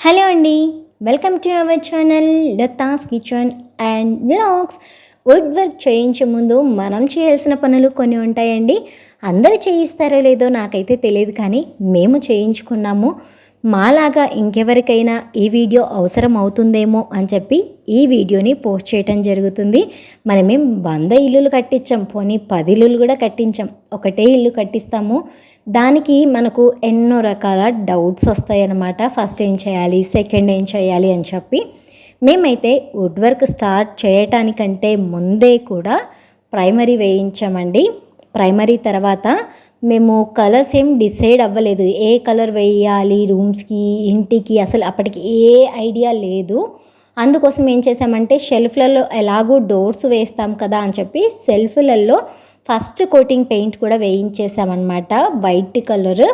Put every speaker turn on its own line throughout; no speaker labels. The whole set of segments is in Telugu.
హలో అండి welcome to our channel Latha's kitchen and blogs wood work చేయించే ముందు మనం చేయాల్సిన పనులు కొన్ని ఉంటాయండి. అందరూ చేయిస్తారో లేదో నాకైతే తెలియదు కానీ మేము చేయించుకున్నాము. మాలాగా ఇంకెవరికైనా ఈ వీడియో అవసరం అవుతుందేమో అని చెప్పి ఈ వీడియోని పోస్ట్ చేయటం జరుగుతుంది. మనమేం వంద ఇల్లులు కట్టించాం పోనీ పది ఇల్లులు కూడా కట్టించాం. ఒకటే ఇల్లు కట్టిస్తాము. దానికి మనకు ఎన్నో రకాల డౌట్స్ వస్తాయన్నమాట. ఫస్ట్ ఏం చేయాలి? సెకండ్ ఏం చేయాలి? అని చెప్పి మేమైతే వుడ్ వర్క్ స్టార్ట్ చేయటానికంటే ముందే కూడా ప్రైమరీ వేయించామండి. ప్రైమరీ తర్వాత మేము కలర్స్ ఏం డిసైడ్ అవ్వలేదు. ఏ కలర్ వేయాలి? రూమ్స్కి ఇంటికి అసలు అప్పటికి ఏ ఐడియా లేదు. అందుకోసం ఏం చేసామంటే షెల్ఫ్లలో ఎలాగో డోర్స్ వేస్తాం కదా అని చెప్పి సెల్ఫ్లలో ఫస్ట్ కోటింగ్ పెయింట్ కూడా వేయించేసామన్నమాట white colour.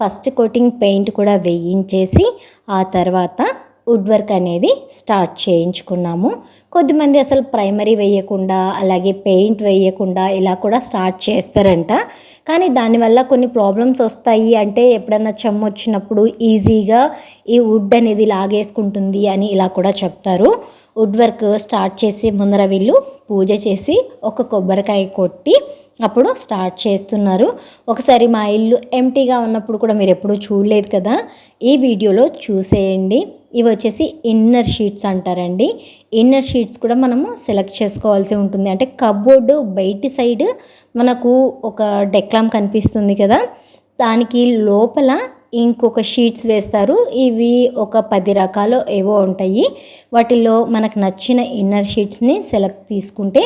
First coating paint కూడా వేయించేసి ఆ తర్వాత వుడ్ వర్క్ అనేది స్టార్ట్ చేయించుకున్నాము. కొద్దిమంది అసలు ప్రైమరీ వేయకుండా అలాగే పెయింట్ వేయకుండా ఇలా కూడా స్టార్ట్ చేస్తారంట. కానీ దానివల్ల కొన్ని ప్రాబ్లమ్స్ వస్తాయి అంటే ఎప్పుడన్నా చెమ్ము వచ్చినప్పుడు ఈజీగా ఈ వుడ్ అనేది లాగేసుకుంటుంది అని ఇలా కూడా చెప్తారు. వుడ్ వర్క్ స్టార్ట్ చేసి ముందర వీళ్ళు పూజ చేసి ఒక కొబ్బరికాయ కొట్టి అప్పుడు స్టార్ట్ చేస్తున్నారు. ఒకసారి మా ఇల్లు ఎంటీగా ఉన్నప్పుడు కూడా మీరు ఎప్పుడూ చూడలేదు కదా? ఈ వీడియోలో చూసేయండి. ఇవి వచ్చేసి ఇన్నర్ షీట్స్ అంటారండి. ఇన్నర్ షీట్స్ కూడా మనము సెలెక్ట్ చేసుకోవాల్సి ఉంటుంది. అంటే కబోర్డు బయటి సైడ్ మనకు ఒక డెక్లాం కనిపిస్తుంది కదా. దానికి లోపల ఇంకొక షీట్స్ వేస్తారు. ఇవి ఒక పది రకాలు ఏవో ఉంటాయి. వాటిల్లో మనకు నచ్చిన ఇన్నర్ షీట్స్ని సెలెక్ట్ తీసుకుంటే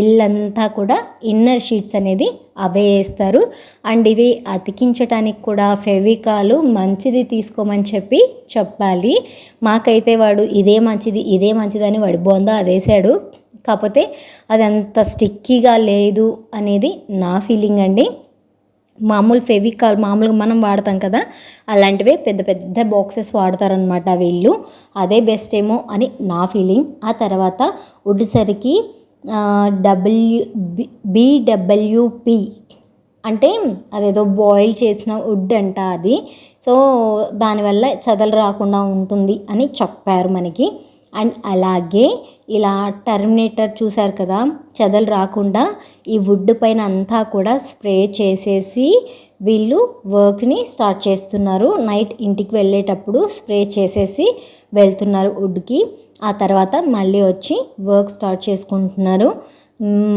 ఇల్లంతా కూడా ఇన్నర్ షీట్స్ అనేది అవే వేస్తారు. అండ్ ఇవి అతికించటానికి కూడా ఫెవికాలు మంచిది తీసుకోమని చెప్పి చెప్పాలి. మాకైతే వాడు ఇదే మంచిది ఇదే మంచిదని వాడు బోందా అదేసాడు కాకపోతే అది అంత స్టిక్కీగా లేదు అనేది నా ఫీలింగ్ అండి. మామూలు ఫెవికాల్ మామూలుగా మనం వాడతాం కదా అలాంటివే పెద్ద పెద్ద బాక్సెస్ వాడతారనమాట వీళ్ళు. అదే బెస్ట్ ఏమో అని నా ఫీలింగ్. ఆ తర్వాత ఉడిసరికి డబ్ల్యూ బిడబ్ల్యూపి అంటే అదేదో బాయిల్ చేసిన వుడ్ అంట అది. సో దానివల్ల చదలు రాకుండా ఉంటుంది అని చెప్పారు మనకి. అండ్ అలాగే ఇలా టర్మినేటర్ చూసారు కదా చెదలు రాకుండా ఈ వుడ్ పైన అంతా కూడా స్ప్రే చేసేసి వీళ్ళు వర్క్ని స్టార్ట్ చేస్తున్నారు. నైట్ ఇంటికి వెళ్ళేటప్పుడు స్ప్రే చేసేసి వెళ్తున్నారు వుడ్కి. ఆ తర్వాత మళ్ళీ వచ్చి వర్క్ స్టార్ట్ చేసుకుంటున్నారు.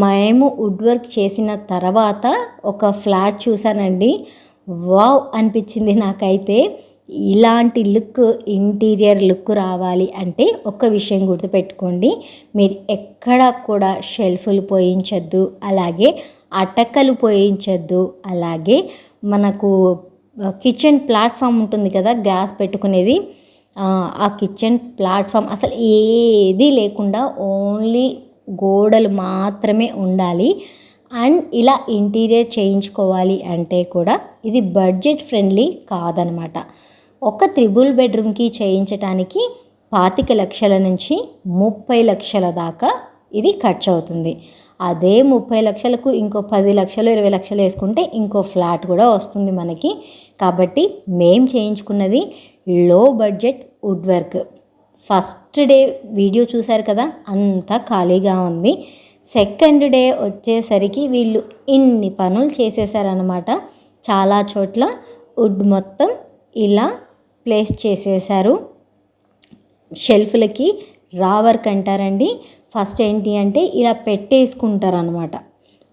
మేము వుడ్ వర్క్ చేసిన తర్వాత ఒక ఫ్లాట్ చూసానండి వావ్ అనిపించింది నాకైతే. ఇలాంటి లుక్ ఇంటీరియర్ లుక్ రావాలి అంటే ఒక విషయం గుర్తుపెట్టుకోండి. మీరు ఎక్కడ కూడా షెల్ఫ్లు పోయించద్దు అలాగే అటకలు పోయించద్దు అలాగే మనకు కిచెన్ ప్లాట్ఫామ్ ఉంటుంది కదా గ్యాస్ పెట్టుకునేది. ఆ కిచెన్ ప్లాట్ఫామ్ అసలు ఏది లేకుండా ఓన్లీ గోడలు మాత్రమే ఉండాలి. అండ్ ఇలా ఇంటీరియర్ చేయించుకోవాలి అంటే కూడా ఇది బడ్జెట్ ఫ్రెండ్లీ కాదనమాట. ఒక త్రిబుల్ బెడ్రూమ్కి చేయించటానికి పాతిక లక్షల నుంచి ముప్పై లక్షల దాకా ఇది ఖర్చు అవుతుంది అదే ముప్పై లక్షలకు ఇంకో పది లక్షలు ఇరవై లక్షలు వేసుకుంటే ఇంకో ఫ్లాట్ కూడా వస్తుంది మనకి. కాబట్టి మేం చేయించుకున్నది low budget wood work. First day video చూశారు కదా అంతా ఖాళీగా ఉంది. సెకండ్ డే వచ్చేసరికి వీళ్ళు ఇన్ని పనులు చేసేసారనమాట చాలా చోట్ల వుడ్ మొత్తం ఇలా ప్లేస్ చేసేసారు షెల్ఫ్లకి రా వర్క్ అంటారండి. ఫస్ట్ ఏంటి అంటే ఇలా పెట్టేసుకుంటారనమాట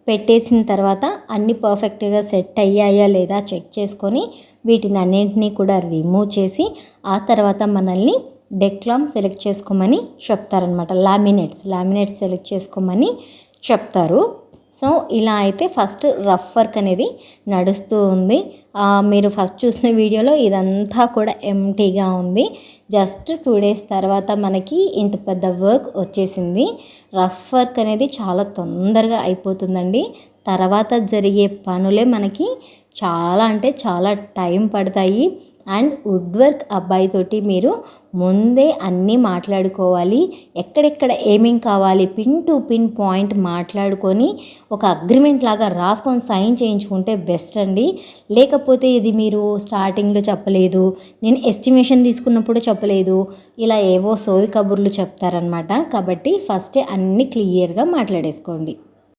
పెట్టేసిన తర్వాత అన్నీ పర్ఫెక్ట్గా సెట్ అయ్యాయా లేదా చెక్ చేసుకొని వీటిని అన్నింటినీ కూడా రిమూవ్ చేసి ఆ తర్వాత మనల్ని డెక్లామ్ సెలెక్ట్ చేసుకోమని చెప్తారనమాట లామినేట్స్ లామినేట్స్ సెలెక్ట్ చేసుకోమని చెప్తారు. సో ఇలా అయితే ఫస్ట్ రఫ్ వర్క్ అనేది నడుస్తూ ఉంది. మీరు ఫస్ట్ చూసిన వీడియోలో ఇదంతా కూడా ఎంటీగా ఉంది. జస్ట్ టూ డేస్ తర్వాత మనకి ఇంత పెద్ద వర్క్ వచ్చేసింది. రఫ్ వర్క్ అనేది చాలా తొందరగా అయిపోతుందండి. తర్వాత జరిగే పనులే మనకి చాలా అంటే చాలా టైం పడతాయి. అండ్ వుడ్ వర్క్ అబ్బాయితోటి మీరు ముందే అన్నీ మాట్లాడుకోవాలి. ఎక్కడెక్కడ ఏమేం కావాలి పిన్ టు పిన్ పాయింట్ మాట్లాడుకొని ఒక అగ్రిమెంట్ లాగా రాసుకొని సైన్ చేయించుకుంటే బెస్ట్ అండి. లేకపోతే ఇది మీరు స్టార్టింగ్లో చెప్పలేదు నేను ఎస్టిమేషన్ తీసుకున్నప్పుడు చెప్పలేదు ఇలా ఏవో సోది కబుర్లు చెప్తారనమాట కాబట్టి ఫస్టే అన్నీ క్లియర్గా మాట్లాడేసుకోండి.